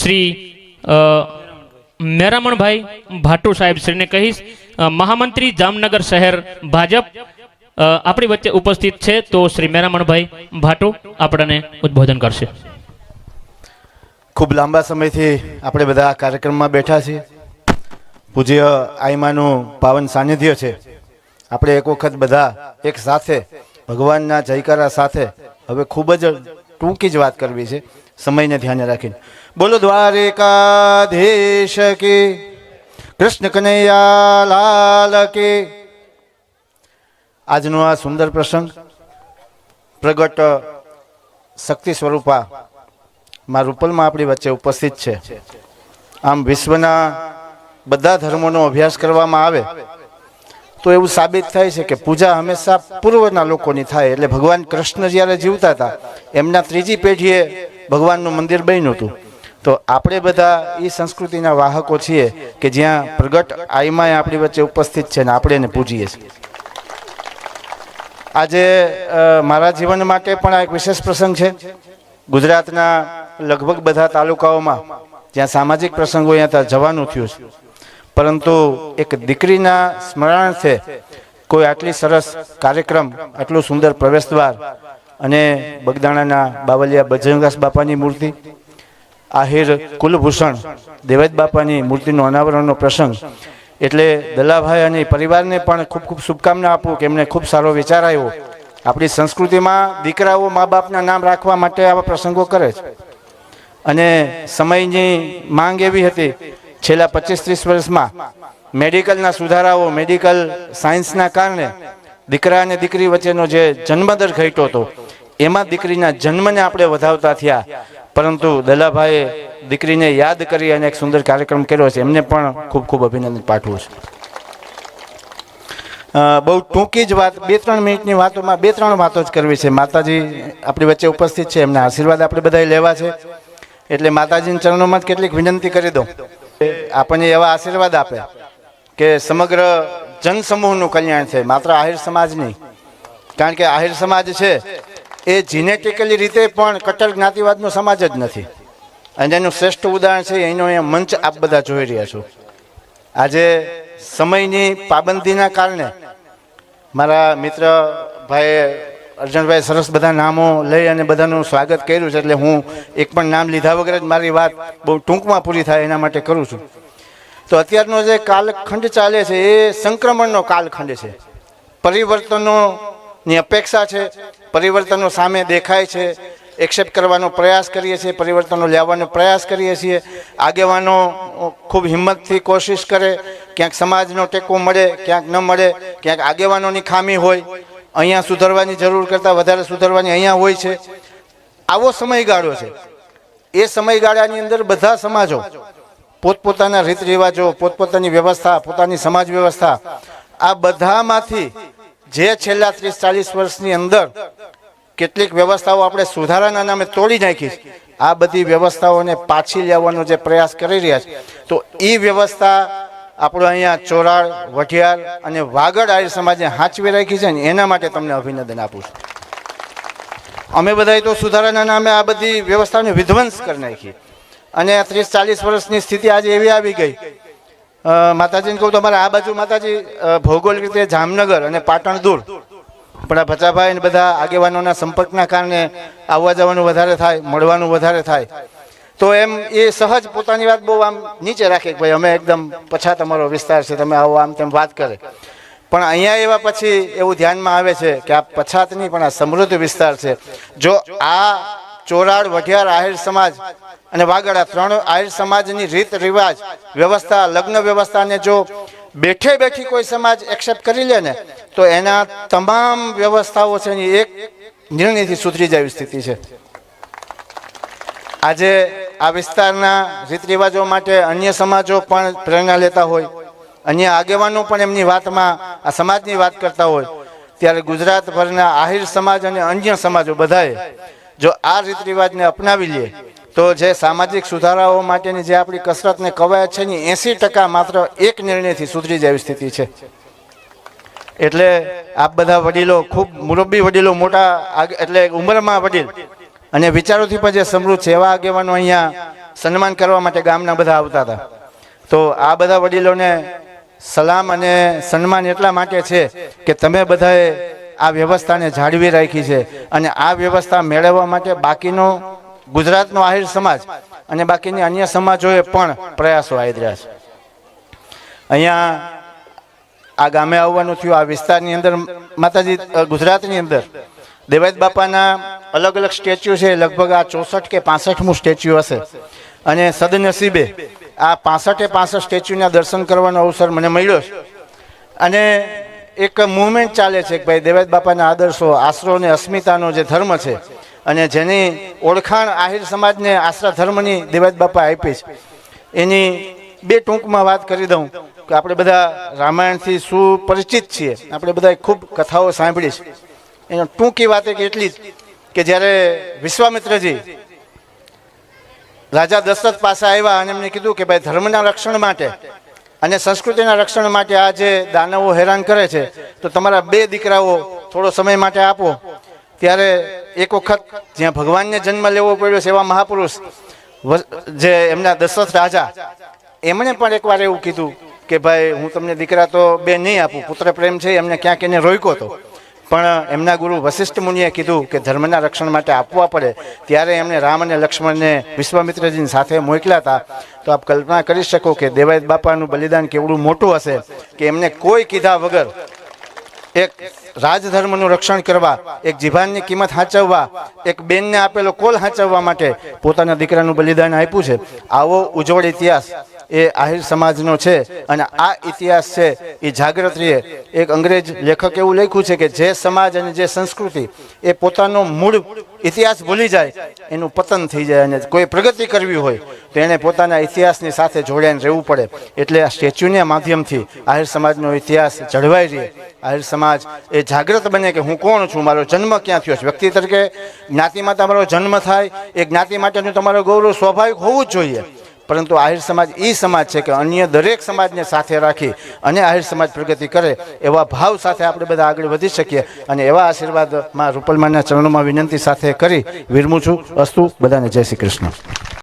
શ્રી મેરામણભાઈ ભાટુ સાહેબ શ્રીને કહીશ. મહામંત્રી જામનગર શહેર ભાજપ. આપણી વચ્ચે ઉપસ્થિત છે તો શ્રી મેરામણભાઈ ભાટુ આપણને ઉદ્બોધન કરશે. ખૂબ લાંબા સમયથી આપણે બધા આ કાર્યક્રમમાં બેઠા છીએ. પૂજ્ય આઈમાનું પાવન સાનિધ્ય છે. આપણે એક વખત બધા એક સાથે ભગવાનના જયકારા સાથે. હવે ખૂબ જ ટૂંકી જ વાત કરવી છે. સમયને ધ્યાને રાખીને. બોલો, દ્વારિકાધીશ કે, કૃષ્ણ કનૈયા લાલ કે? આજનો આ સુંદર પ્રસંગ પ્રગટ શક્તિ સ્વરૂપા મા રૂપલમાં આપણી વચ્ચે ઉપસ્થિત છે. આમ વિશ્વના બધા ધર્મોનો અભ્યાસ કરવામાં આવે તો એવું સાબિત થાય છે કે પૂજા હંમેશા પૂર્વના લોકોની થાય. એટલે ભગવાન કૃષ્ણ જ્યારે જીવતા હતા એમના ત્રીજી પેઢીએ ભગવાનનું મંદિર બન્યું હતું. તો આપણે બધા એ સંસ્કૃતિના વાહકો છીએ કે જ્યાં પ્રગટ આઈમાએ આપણી વચ્ચે ઉપસ્થિત છે ને આપણે એને પૂજીએ છીએ. આજે મારા જીવન માટે પણ આ એક વિશેષ પ્રસંગ છે. ગુજરાતના લગભગ બધા તાલુકાઓમાં જ્યાં સામાજિક પ્રસંગો અહીંયા ત્યાં જવાનું થયું છે. પરંતુ એક દીકરીના સ્મરણાર્થે કોઈ આટલી સરસ કાર્યક્રમ, આટલું સુંદર પ્રવેશદ્વાર અને બગદાણાના બાવલિયા બજરંગદાસ બાપાની મૂર્તિ, આહિર કુલભૂષણ દેવેદ બાપાની મૂર્તિનો અનાવરણનો પ્રસંગ. એટલે દલાભાઈ અને પરિવારને પણ ખૂબ ખૂબ શુભકામના આપું કે એમને ખૂબ સારો વિચાર આવ્યો. આપણી સંસ્કૃતિમાં દીકરાઓ મા બાપના નામ રાખવા માટે આવા પ્રસંગો કરે છે. અને સમયની માંગ એવી હતી, છેલ્લા પચીસ ત્રીસ વર્ષમાં મેડિકલના સુધારાઓ, મેડિકલ સાયન્સના કારણે દીકરા અને દીકરી વચ્ચેનો જે જન્મદર ઘટ્યો હતો એમાં દીકરીના જન્મને આપણે વધાવતા થયા. પરંતુ દલાભાઈએ દીકરીને યાદ કરી અને એક સુંદર કાર્યક્રમ કર્યો છે. એમને પણ ખૂબ ખૂબ અભિનંદન પાઠવું છું. બહુ ટૂંકી જ વાત, બે ત્રણ મિનિટની વાતોમાં બે ત્રણ વાતો જ કરવી છે. માતાજી આપણી વચ્ચે ઉપસ્થિત છે. એમના આશીર્વાદ આપણે બધાએ લેવા છે. એટલે માતાજીના ચરણોમાં જ કેટલીક વિનંતી કરી દઉં. આપણને એવા આશીર્વાદ આપે કે સમગ્ર જનસમૂહનું કલ્યાણ છે. માત્ર આહિર સમાજ નહીં કારણ કે આહિર સમાજ છે એ જીનેટિકલી રીતે પણ કટ્ટર જ્ઞાતિવાદનો સમાજ જ નથી. અને એનું શ્રેષ્ઠ ઉદાહરણ છે, એનો અહીંયા મંચ આપ બધા જોઈ રહ્યા છો. આજે સમયની પાબંદીના કારણે મારા મિત્ર ભાઈ અર્જુનભાઈ સરસ બધા નામો લઈ અને બધાનું સ્વાગત કર્યું છે, એટલે હું એક પણ નામ લીધા વગર જ મારી વાત બહુ ટૂંકમાં પૂરી થાય એના માટે કરું છું. તો અત્યારનો જે કાલખંડ ચાલે છે, એ સંક્રમણનો કાલખંડ છે. પરિવર્તનોની અપેક્ષા છે, પરિવર્તનો સામે દેખાય છે એક્સેપ્ટ કરવાનો પ્રયાસ કરીએ છીએ, પરિવર્તનો લાવવાનો પ્રયાસ કરીએ છીએ. આગેવાનો ખૂબ હિંમતથી કોશિશ કરે, ક્યાંક સમાજનો ટેકો મળે, ક્યાંક ન મળે, ક્યાંક આગેવાનોની ખામી હોય, અહીંયા સુધરવાની જરૂર કરતાં વધારે સુધરવાની અહીંયા હોય છે. આવો સમયગાળો છે. એ સમયગાળાની અંદર બધા સમાજો પોતપોતાના રીત રિવાજો પોતપોતાની વ્યવસ્થા, પોતાની સમાજ વ્યવસ્થા, આ બધામાંથી જે છેલ્લા ત્રીસ, ચાલીસ વર્ષની અંદર કેટલીક વ્યવસ્થાઓ આપણે સુધારાના નામે તોડી નાખી આ બધી વ્યવસ્થાઓને પાછી લેવાનો જે પ્રયાસ કરી રહ્યા છે, તો એ વ્યવસ્થા આપણો અહીંયા ચોરાળ વઢિયાર અને વાગડ આર્ય સમાજે હાંચવી રાખી છે ને એના માટે તમને અભિનંદન આપું છું. અમે બધાએ તો સુધારાના નામે આ બધી વ્યવસ્થાને વિધ્વંસ કરી નાખી. અને ત્રીસ, ચાલીસ વર્ષની સ્થિતિ આજે એવી આવી ગઈ માતાજીને કહું તો અમારે આ બાજુ માતાજી ભૌગોલિક રીતે જામનગર અને પાટણ દૂર. પણ આ ભચાભાઈ ને બધા આગેવાનોના સંપર્કના કારણે આવવા જવાનું વધારે થાય, મળવાનું વધારે થાય. તો એમ એ સહજ પોતાની વાત બહુ આમ નીચે રાખે કે ભાઈ અમે એકદમ પછાત અમારો વિસ્તાર છે, તમે આવો આમ તેમ વાત કરે. પણ અહીંયા એવા પછી એવું ધ્યાનમાં આવે છે કે આ પછાત નહીં પણ આ સમૃદ્ધ વિસ્તાર છે. જો આ ચોરાડ, વઢિયાર, આહિર સમાજ અને વાગડા ત્રણ આહિર સમાજની રીત રિવાજ, વ્યવસ્થા, લગ્ન વ્યવસ્થાને જો બેઠે બેઠી કોઈ સમાજ એક્સેપ્ટ કરી લે ને, તો એના તમામ વ્યવસ્થાઓ છે એની એક નિર્ણયથી સુધરી જાય સ્થિતિ છે. આજે આ વિસ્તારના રીત રિવાજો માટે અન્ય સમાજો પણ પ્રેરણા લેતા હોય, અન્ય આગેવાનો પણ એમની વાતમાં, આ સમાજની વાત કરતા હોય, ત્યારે ગુજરાતભરના આહિર સમાજ અને અન્ય સમાજો બધાએ જો આ રીત રિવાજને અપનાવી લઈએ તો જે સામાજિક સુધારાઓ માટેની જે આપણી કસરતને કવાયત છે ને એંસી ટકા માત્ર એક નિર્ણયથી સુધરી જેવી સ્થિતિ છે. એટલે આપ બધા વડીલો, ખૂબ મુરબ્બી વડીલો, મોટા એટલે ઉંમરમાં વડીલ, અને વિચારોથી પણ જે સમૃદ્ધ છે એવા આગેવાનો અહીંયા સન્માન કરવા માટે ગામના બધા આવતા હતા. તો આ બધા વડીલોને સલામ અને સન્માન એટલા માટે છે કે તમે બધાએ આ વ્યવસ્થાને જાળવી રાખી છે અને આ વ્યવસ્થા મેળવવા માટે બાકીનો ગુજરાતનો આહિર સમાજ અને બાકીની અન્ય સમાજોએ પણ પ્રયાસો આદર્યા છે. અહીંયા આ ગામે આવવાનું થયું, આ વિસ્તારની અંદર માતાજી ગુજરાતની અંદર. દેવાયત બાપાના અલગ અલગ સ્ટેચ્યુ છે, લગભગ આ ચોસઠ કે પાસઠમું સ્ટેચ્યુ હશે. અને સદનસીબે આ પાસઠે પાસઠ સ્ટેચ્યુના દર્શન કરવાનો અવસર મને મળ્યો છે. અને એક મુવમેન્ટ ચાલે છે કે ભાઈ દેવેદ બાપાના આદર્શો, આશરો અને અસ્મિતાનો જે ધર્મ છે, અને જેની ઓળખાણ આહિર સમાજને આશરા ધર્મની દેવાયત બાપા આપી છે. એની બે ટૂંકમાં વાત કરી દઉં કે આપણે બધા રામાયણથી સુપરિચિત છીએ. આપણે બધા ખૂબ કથાઓ સાંભળી છે. એનો ટૂંકી વાત એક એટલી જ કે જ્યારે વિશ્વામિત્રજી રાજા દશરથ પાસે આવ્યા અને એમને કીધું કે ભાઈ ધર્મના રક્ષણ માટે અને સંસ્કૃતિના રક્ષણ માટે આ જે દાનવો હેરાન કરે છે, તો તમારા બે દીકરાઓ થોડો સમય માટે આપો. ત્યારે એક વખત જ્યાં ભગવાનને જન્મ લેવો પડ્યો છે એવા મહાપુરુષ જે એમના દશરથ રાજા, એમણે પણ એકવાર એવું કીધું કે ભાઈ, હું તમને દીકરા તો બે નહીં આપું, પુત્ર પ્રેમ છે, એમને ક્યાંક એને રોક્યો હતો પણ એમના ગુરુ વશિષ્ઠ મુનિએ કીધું કે ધર્મના રક્ષણ માટે આપવા પડે. ત્યારે એમણે રામ અને લક્ષ્મણને વિશ્વામિત્રજીની સાથે મોકલ્યા હતા. તો આપ કલ્પના કરી શકો કે દેવાયત બાપાનું બલિદાન કેવડું મોટું હશે કે એમને કોઈ કીધા વગર એક રાજધર્મનું રક્ષણ કરવા, એક જીભાનની કિંમત સાચવવા એક બેનને આપેલો કોલ હાંચવવા માટે પોતાના દીકરાનું બલિદાન આપ્યું છે. આવો ઉજ્જવળ ઇતિહાસ એ આહિર સમાજનો છે અને આ ઇતિહાસ છે, એ જાગૃત રહે એક અંગ્રેજ લેખક એવું લખ્યું છે કે જે સમાજ અને જે સંસ્કૃતિ એ પોતાનો મૂળ ઇતિહાસ ભૂલી જાય, એનું પતન થઈ જાય અને કોઈ પ્રગતિ કરવી હોય, તો એણે પોતાના ઇતિહાસની સાથે જોડાઈને રહેવું પડે. એટલે આ સ્ટેચ્યુના માધ્યમથી આહિર સમાજનો ઇતિહાસ જળવાઈ રહે. આહિર સમાજ એ જાગૃત બને કે હું કોણ છું, મારો જન્મ ક્યાં થયો છે? વ્યક્તિ તરીકે જ્ઞાતિમાં તમારો જન્મ થાય, એ જ્ઞાતિ માટેનું તમારો ગૌરવ સ્વાભાવિક હોવું જ જોઈએ. પરંતુ આહિર સમાજ એ સમાજ છે કે અન્ય દરેક સમાજને સાથે રાખી અને આહિર સમાજ પ્રગતિ કરે એવા ભાવ સાથે આપણે બધા આગળ વધી શકીએ અને એવા આશીર્વાદમાં રૂપલમાના ચરણોમાં વિનંતી સાથે કરી વિરમું છું અસ્તુ બધાને જય શ્રી કૃષ્ણ.